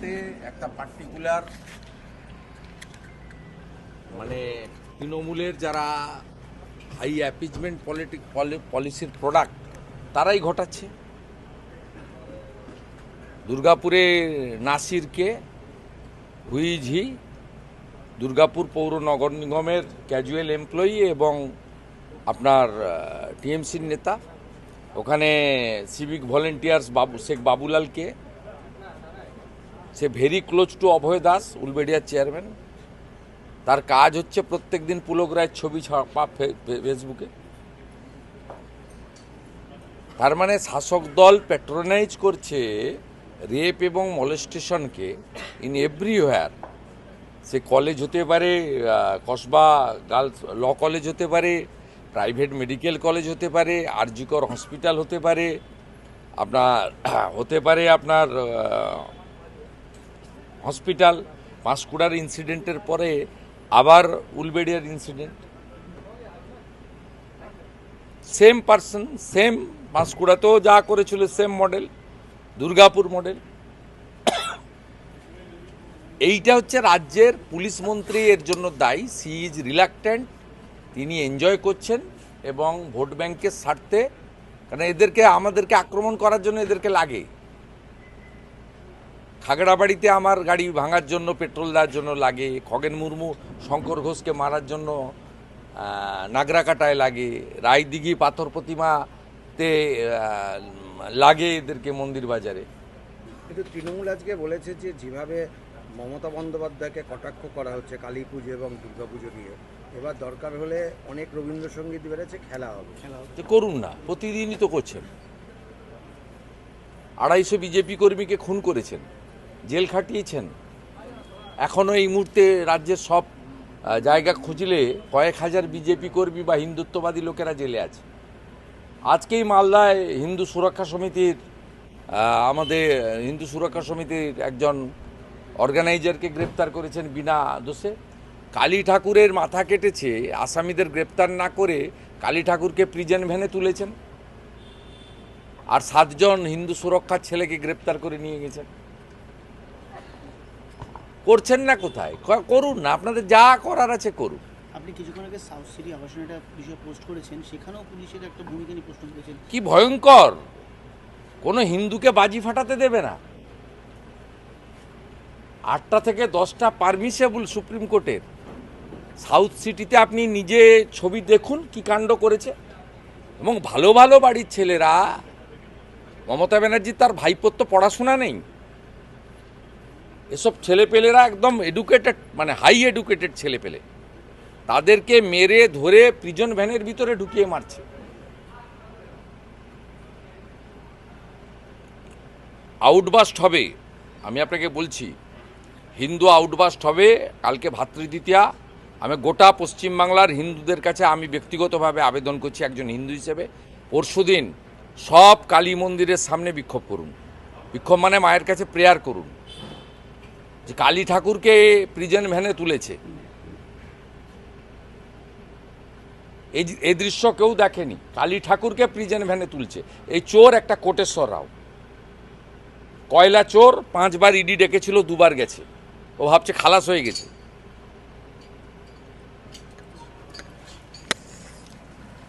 রাজ্যেতে একটা পার্টিকুলার মানে তৃণমূলের যারা হাই অ্যাপিজমেন্ট পলিটিক পলিসির প্রোডাক্ট তারাই ঘটাচ্ছে। দুর্গাপুরে নাসিরকে হুইজ হি দুর্গাপুর পৌর নগর নিগমের ক্যাজুয়াল এমপ্লয়ি এবং আপনার টিএমসির নেতা। ওখানে সিভিক ভলেন্টিয়ার্স বাবু, শেখ বাবুলালকে সে very close to Abhay Das, উলবেডিয়ার chairman তার কাজ হচ্ছে প্রত্যেক দিন পুলক রায়ের ছবি ছাপা ফেসবুকে তার মানে শাসক দল প্যাট্রোনাইজ করছে রেপ এবং মলেস্টেশনকে ইন এভরিওয়্যার সে কলেজ হতে পারে কসবা গার্লস ল কলেজ হতে পারে প্রাইভেট মেডিকেল কলেজ হতে পারে আরজিকর হসপিটাল হতে পারে। আপনার, হতে পারে আপনার হসপিটাল পাঁশকুড়ার ইনসিডেন্টের পরে আবার উলবেড়িয়ার ইনসিডেন্ট সেম পার্সন সেম পাঁশকুড়াতেও যা করেছিল সেম মডেল দুর্গাপুর মডেল এইটা হচ্ছে রাজ্যের পুলিশ মন্ত্রী, এর জন্য দায়ী। সি ইজ রিলাক্ট্যান্ট তিনি এনজয় করছেন এবং ভোট ব্যাংকের স্বার্থে, কারণ এদেরকে, আমাদেরকে আক্রমণ করার জন্য এদেরকে লাগে। খাগড়াবাড়িতে আমার গাড়ি ভাঙার জন্য পেট্রোল দেওয়ার জন্য লাগে খগেন মুর্মু শঙ্কর ঘোষকে মারার জন্য নাগরাকাটায় লাগে রায়দিঘি পাথর প্রতিমাতে লাগে এদেরকে মন্দির বাজারে। কিন্তু তৃণমূল আজকে বলেছে যে যেভাবে মমতা বন্দ্যোপাধ্যায়কে কটাক্ষ করা হচ্ছে কালী পুজো এবং দুর্গা পুজো নিয়ে এবার দরকার হলে অনেক রবীন্দ্রসঙ্গীত বেড়েছে খেলা হবে। খেলা হবে। যে করুন না প্রতিদিনই তো করছেন। আড়াইশো বিজেপি কর্মীকে খুন করেছেন। জেল খাটিয়েছেন। এখনও এই মুহূর্তে রাজ্যের সব জায়গা খুঁজলে কয়েক হাজার বিজেপি কর্মী বা হিন্দুত্ববাদী লোকেরা জেলে আছে। আজকেই মালদায় হিন্দু সুরক্ষা সমিতির আমাদের হিন্দু সুরক্ষা সমিতির একজন অর্গানাইজারকে গ্রেপ্তার করেছেন বিনা দোষে। কালী ঠাকুরের মাথা কেটেছে, আসামিদের গ্রেপ্তার না করে কালী ঠাকুরকে প্রিজেন্ট ভ্যানে তুলেছেন। আর সাতজন হিন্দু সুরক্ষার ছেলেকে গ্রেপ্তার করে নিয়ে গেছেন। করছেন না কোথায়? করুন না আপনাদের যা করার আছে করুন। আপনি কিছুক্ষণ আগে সাউথ সিটি আবাসনে একটা বিষয় পোস্ট করেছেন সেখানেও পুলিশের একটা ভূমিকা নিয়ে প্রশ্ন করেছেন। কি ভয়ঙ্কর! কোনো হিন্দুকে বাজি ফাটাতে দেবে না। আটটা থেকে দশটা পারমিসেবল সুপ্রিম কোর্টের। সাউথ সিটিতে আপনি নিজে ছবি দেখুন কি কাণ্ড করেছে। এবং ভালো ভালো বাড়ির ছেলেরা মমতা ব্যানার্জি তার ভাইপোর তো পড়াশোনা নেই। এসব ছেলেপেলেরা একদম এডুকেটেড মানে হাই এডুকেটেড ছেলেপেলে। তাদেরকে মেরে ধরে প্রিজন ভ্যানের ভিতরে ঢুকিয়ে মারছে। আউটবাস্ট হবে, আমি আপনাকে বলছি। হিন্দু আউটবাস্ট হবে, কালকে ভাতৃদ্বিতীয়া। আমি গোটা পশ্চিমবাংলার হিন্দুদের কাছে আমি ব্যক্তিগতভাবে আবেদন করছি একজন হিন্দু হিসেবে। পরশুদিন সব কালী মন্দিরের সামনে বিক্ষোভ করুন। বিক্ষোভ মানে মায়ের কাছে প্রেয়ার করুন। যে কালী ঠাকুরকে প্রিজেন্ট ভ্যানে তুলেছে। এই এই দৃশ্য কেউ দেখেনি। কালী ঠাকুরকে প্রিজেন্ট ভ্যানে তুলছে। এই চোর একটা কোটেশ্বর রাও। কয়লা চোর, পাঁচবার ইডি ডেকেছিল, দুবার গেছে। ও ভাবছে খালাস হয়ে গেছে।